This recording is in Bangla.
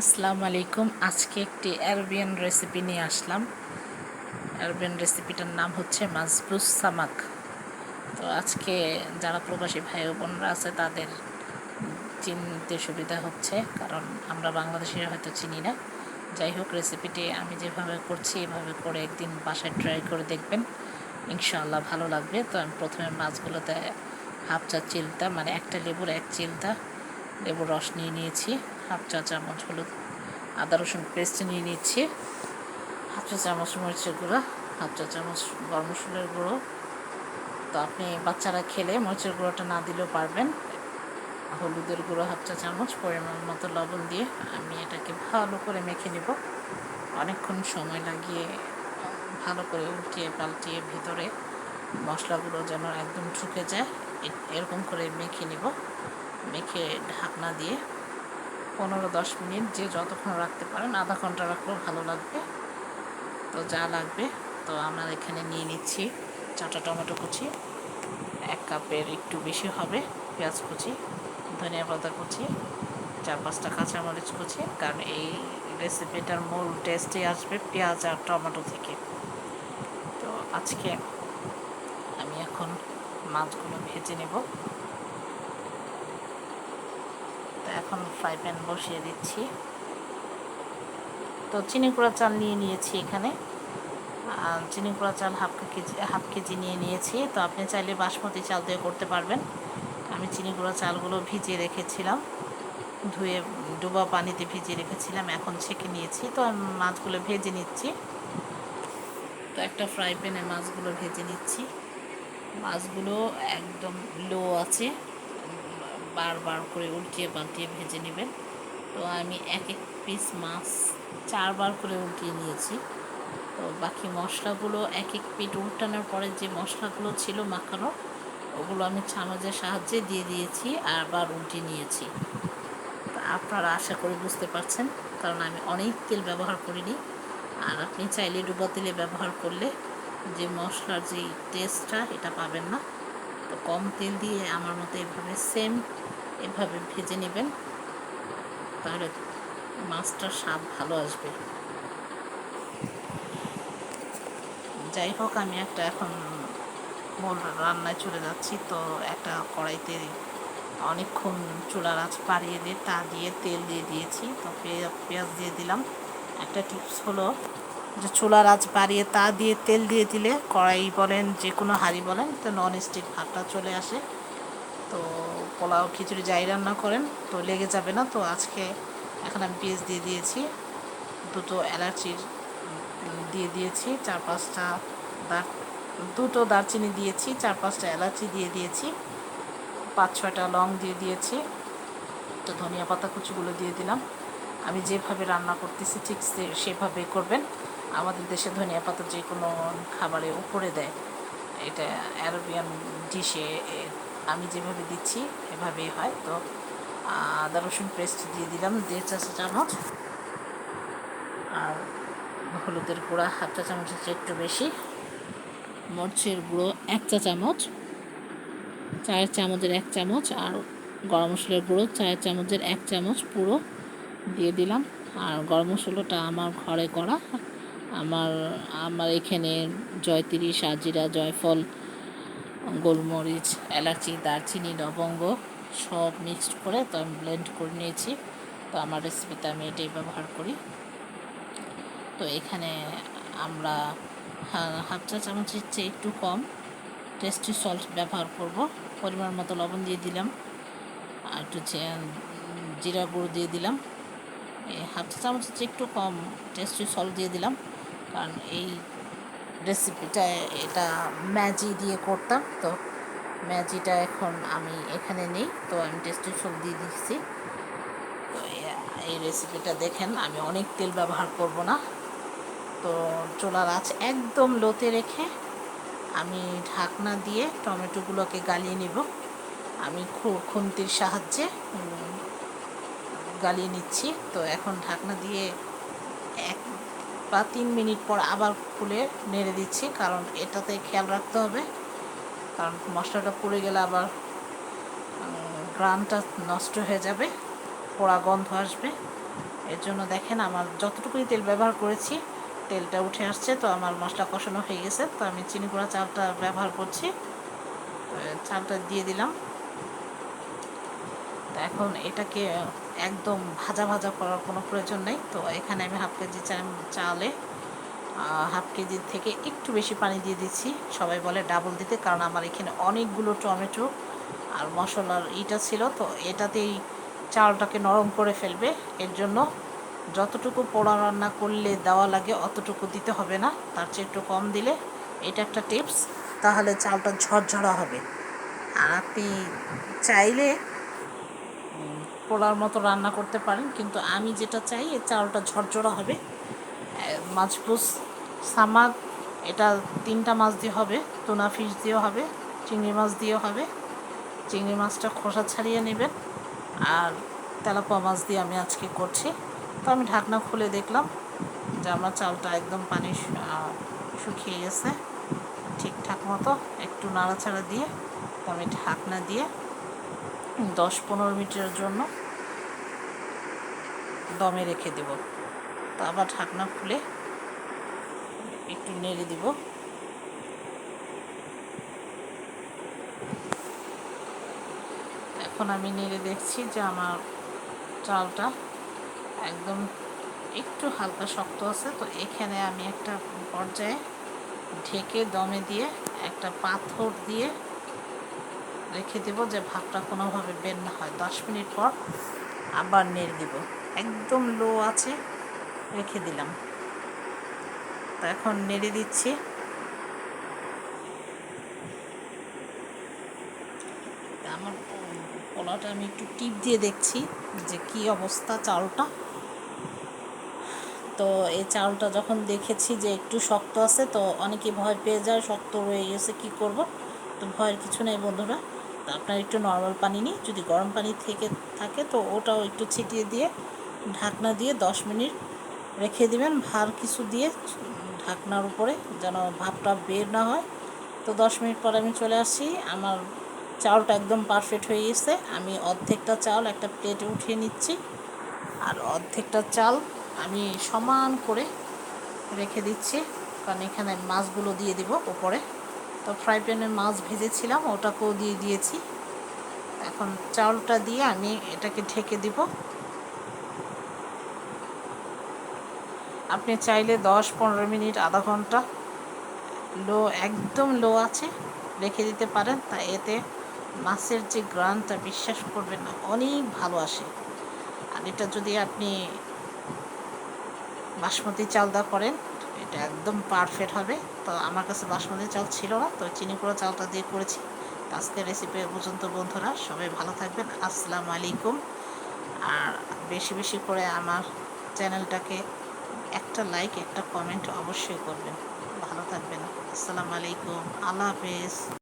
আসসালামু আলাইকুম। আজকে একটি অ্যারবিয়ান রেসিপি নিয়ে আসলাম। অ্যারবিয়ান রেসিপিটার নাম হচ্ছে মাজবুস সামাক। তো আজকে যারা প্রবাসী ভাই বোনরা আছে, তাদের চিনতে সুবিধা হচ্ছে, কারণ আমরা বাংলাদেশিরা হয়তো চিনি না। যাই হোক রেসিপিটি আমি যেভাবে করছি, এভাবে করে একদিন বাসায় ট্রাই করে দেখবেন। ইনশাআল্লাহ ভালো লাগবে। তো আমি প্রথমে মাছগুলোতে হাফ চা চিলতা মানে একটা লেবুর এক চিলতা লেবুর রস নিয়ে নিয়েছি। হাফ চা চামচ হলুদ, আদা রসুন পেস্ট নিয়ে নিচ্ছি। হাফ চা চামচ মরিচের গুঁড়ো, হাফ চা চামচ গরম মশলার গুঁড়ো। তো আপনি বাচ্চারা খেলে মরিচের গুঁড়োটা না দিলেও পারবেন। হলুদের গুঁড়ো হাফ চা চামচ, পরিমাণ মতো লবণ দিয়ে আমি এটাকে ভালো করে মেখে নেব। অনেকক্ষণ সময় লাগিয়ে ভালো করে উল্টিয়ে পাল্টিয়ে ভিতরে মশলাগুলো যেন একদম ঢুকে যায় এরকম করে মেখে নেব। মেখে ঢাকনা দিয়ে পনেরো দশ মিনিট যে যতক্ষণ রাখতে পারেন, আধা ঘণ্টা রাখলেও ভালো লাগবে। তো যা লাগবে, তো আমরা এখানে নিয়ে নিচ্ছি চারটা টমেটো কুচি, এক কাপের একটু বেশি হবে পেঁয়াজ কুচি, ধনিয়া পাতা কুচি, চার পাঁচটা কাঁচামরিচ কুচি, কারণ এই রেসিপিটার মূল টেস্টই আসবে পেঁয়াজ আর টমেটো থেকে। তো আজকে আমি এখন মাছগুলো ভেজে নেব। এখন ফ্রাই প্যান বসিয়ে দিচ্ছি। তো চিনি গুঁড়া চাল নিয়ে নিয়েছি এখানে। চিনি গুঁড়া চাল হাফ কেজি হাফ কেজি নিয়ে নিয়েছি। তো আপনি চাইলে বাসমতি চাল দিয়ে করতে পারবেন। আমি চিনি গুঁড়া চালগুলো ভিজিয়ে রেখেছিলাম। ধুয়ে, ডুবা পানিতে ভিজিয়ে রেখেছিলাম। এখন ছেঁকে নিয়েছি। তো আমি মাছগুলো ভেজে নিচ্ছি। তো একটা ফ্রাই প্যানে মাছগুলো ভেজে নিচ্ছি। মাছগুলো একদম লো আছে। বারবার করে উল্টিয়ে পাল্টিয়ে ভেজে নেবেন। তো আমি এক এক পিস মাছ চারবার করে উল্টিয়ে নিয়েছি। তো বাকি মশলাগুলো এক এক পিঠ উল্টানোর পরে যে মশলাগুলো ছিল মাখানো, ওগুলো আমি চামচের সাহায্যে দিয়ে দিয়েছি আর আবার উল্টিয়ে নিয়েছি। আপনারা আশা করি বুঝতে পারছেন, কারণ আমি অনেক তেল ব্যবহার করিনি। আর আপনি চাইলে ডুবা তেলে ব্যবহার করলে যে মশলার যে টেস্টটা এটা পাবেন না। তো কম তেল দিয়ে আমার মতো এভাবে সেম এভাবে ভেজে নেবেন, তাহলে মাছটার স্বাদ ভালো আসবে। যাই হোক, আমি একটা এখন মূল রান্নায় চলে যাচ্ছি, তো একটা কড়াইতে অনেকক্ষণ চুলার আঁচ পাড়িয়ে দিয়ে, তা দিয়ে তেল দিয়ে দিয়েছি। তো পেঁয়া- পেঁয়াজ দিয়ে দিলাম। একটা টিপস হলো যে চুলার আঁচ বাড়িয়ে, তা দিয়ে তেল দিয়ে দিলে কড়াই বলেন, যে কোনো হাঁড়ি বলেন, তো নন স্টিক ভাতটা চলে আসে। তো পোলাও খিচুড়ি যাই রান্না করেন, তো লেগে যাবে না। তো আজকে এখন আমি পেঁয়াজ দিয়ে দিয়েছি, দুটো এলাচির দিয়ে দিয়েছি, চার পাঁচটা দার, দুটো দারচিনি দিয়েছি, চার পাঁচটা এলাচি দিয়ে দিয়েছি, পাঁচ ছয়টা লং দিয়ে দিয়েছি, তো ধনিয়া পাতা কুচিগুলো দিয়ে দিলাম। আমি যেভাবে রান্না করতেছি ঠিক সে- সেভাবেই করবেন। আমাদের দেশে ধনিয়া পাতা যে কোনো খাবারে উপরে দেয়। এটা অ্যারোবিয়ান ডিশে আমি যেভাবে দিচ্ছি, এভাবেই হয়। তো, আদা, রসুন পেস্ট দিয়ে দিলাম, দেড় চা চামচ। আর হলুদের গুঁড়া, হাফ চা চামচের চেয়ে একটু বেশি। মরচের গুঁড়ো, এক চা চামচ। চায়ের চামচের এক চামচ আর গরম মশলার গুঁড়ো, চায়ের চামচের এক চামচ পুরো দিয়ে দিলাম। আর গরম মশলাটা আমার ঘরে করা। আমার আমার এখানে জয়তিরি, সাজিরা, জয়ফল গোলমরিচ, এলাচি, দারচিনি, লবঙ্গ সব মিক্সড করে তো আমি ব্লেন্ড করে নিয়েছি। তো আমার রেসিপিতে আমি এটাই ব্যবহার করি। তো এখানে আমরা হাফ চা চামচের চেয়ে একটু কম টেস্টি সল্ট ব্যবহার করব। পরিমাণ মতো লবণ দিয়ে দিলাম। আর একটু জিরা গুঁড়ো দিয়ে দিলাম। হাফ চা চামচের চেয়ে একটু কম টেস্টি সল্ট দিয়ে দিলাম। কারণ এই রেসিপিটা এটা ম্যাজি দিয়ে করতাম, তো ম্যাজিটা এখন আমি এখানে নেই, তো আমি টেস্টি সব দিয়ে দিচ্ছি। তো এই রেসিপিটা দেখেন, আমি অনেক তেল ব্যবহার করব না। তো চোলার আঁচ একদম লোতে রেখে আমি ঢাকনা দিয়ে টমেটোগুলোকে গালিয়ে নিব। আমি খুন্তির সাহায্যে গালিয়ে নিচ্ছি। তো এখন ঢাকনা দিয়ে এক বা তিন মিনিট পর আবার খুলে নেড়ে দিচ্ছি, কারণ এটাতে খেয়াল রাখতে হবে। কারণ মশলাটা পুড়ে গেলে আবার গ্রানটা নষ্ট হয়ে যাবে, পোড়া গন্ধ আসবে। এর জন্য দেখেন আমার যতটুকুই তেল ব্যবহার করেছি, তেলটা উঠে আসছে, তো আমার মশলা কষানো হয়ে গেছে। তো আমি চিনি গুঁড়া চালটা ব্যবহার করছি চালটা দিয়ে দিলাম। এখন এটাকে একদম ভাজা ভাজা করার কোনো প্রয়োজন নেই। তো এখানে আমি হাফ কেজি চালে হাফ কেজি থেকে একটু বেশি পানি দিয়ে দিচ্ছি। সবাই বলে ডাবল দিতে, কারণ আমার এখানে অনেকগুলো টমেটো আর মশলার ইটা ছিল, তো এটাতেই চালটাকে নরম করে ফেলবে। এর জন্য যতটুকু পোড়া রান্না করলে দেওয়া লাগে, অতটুকু দিতে হবে না। তার চেয়ে একটু কম দিলে এটা একটা টিপস তাহলে চালটা ঝরঝরা হবে। আর আপনি চাইলে পোলার মতো রান্না করতে পারেন, কিন্তু আমি যেটা চাই এই চালটা ঝরঝরা হবে। মাছপুস সামাদ, এটা তিনটা মাছ দিয়ে হবে টুনা ফিশ দিয়েও হবে, চিংড়ি মাছ দিয়েও হবে। চিংড়ি মাছটা খোসা ছাড়িয়ে নেবেন, আর তেলাপোয়া মাছ দিয়ে আমি আজকে করছি। তো আমি ঢাকনা খুলে দেখলাম যে আমার চালটা একদম পানি শুকিয়ে গেছে, ঠিকঠাক মতো একটু নাড়াচাড়া দিয়ে, তো আমি ঢাকনা দিয়ে দশ পনেরো মিনিটের জন্য দমে রেখে দেব। তো আবার ঢাকনা খুলে একটু নেড়ে দিব। এখন আমি নেড়ে দেখছি যে আমার চালটা একদম একটু হালকা শক্ত আছে। তো এখানে আমি একটা পর্যায়ে ঢেকে দমে দিয়ে একটা পাথর দিয়ে রেখে দেব যে ভাতটা কোনোভাবে বের না হয়। দশ মিনিট পর আবার নেড়ে দিব। একদম লো আছে, রেখে দিলাম। তো এখন নেড়ে দিচ্ছি। আমার পোলাওটা আমি একটু টিপ দিয়ে দেখছি যে কি অবস্থা চালটা। তো এই চালটা যখন দেখেছি যে একটু শক্ত আছে, তো অনেকে ভয় পেয়ে যায়, শক্ত রয়ে গেছে, কি করব? তো ভয়ের কিছু নেই বন্ধুরা। আপনার একটু নর্মাল পানি নিই যদি গরম পানি থেকে থাকে, তো ওটাও একটু ছিটিয়ে দিয়ে ঢাকনা দিয়ে দশ মিনিট রেখে দিবেন। ভার কিছু দিয়ে ঢাকনার উপরে যেন ভাপটা বের না হয়। তো দশ মিনিট পরে আমি চলে আসছি। আমার চালটা একদম পারফেক্ট হয়ে গেছে। আমি অর্ধেকটা চাল একটা প্লেটে উঠিয়ে নিচ্ছি। আর অর্ধেকটা চাল আমি সমান করে রেখে দিচ্ছি। কারণ এখানে মাছগুলো দিয়ে দিব উপরে তো ফ্রাই প্যানে মাছ ভেজেছিলাম, ওটাকেও দিয়ে দিয়েছি। এখন চাউলটা দিয়ে আমি এটাকে ঢেকে দিব। আপনি চাইলে দশ পনেরো মিনিট, আধা ঘণ্টা লো, একদম লো আছে, রেখে দিতে পারেন। তা এতে মাছের যে গ্রানটা বিশ্বাস করবেন না, অনেক ভালো আসে। আর এটা যদি আপনি বাসমতি চাল দা করেন, এটা একদম পারফেক্ট হবে। তো আমার কাছে বাসমতি চাল ছিল না, তো চিনি কুড়া চালটা দিয়ে করেছি। আজকের রেসিপি পর্যন্ত, বন্ধুরা, সবাই ভালো থাকবেন। আসসালামু আলাইকুম। আর বেশি বেশি করে আমার চ্যানেলটাকে একটা লাইক একটা কমেন্ট অবশ্যই করবেন। ভালো থাকবেন। আসসালামু আলাইকুম। আল্লাহ হাফেজ।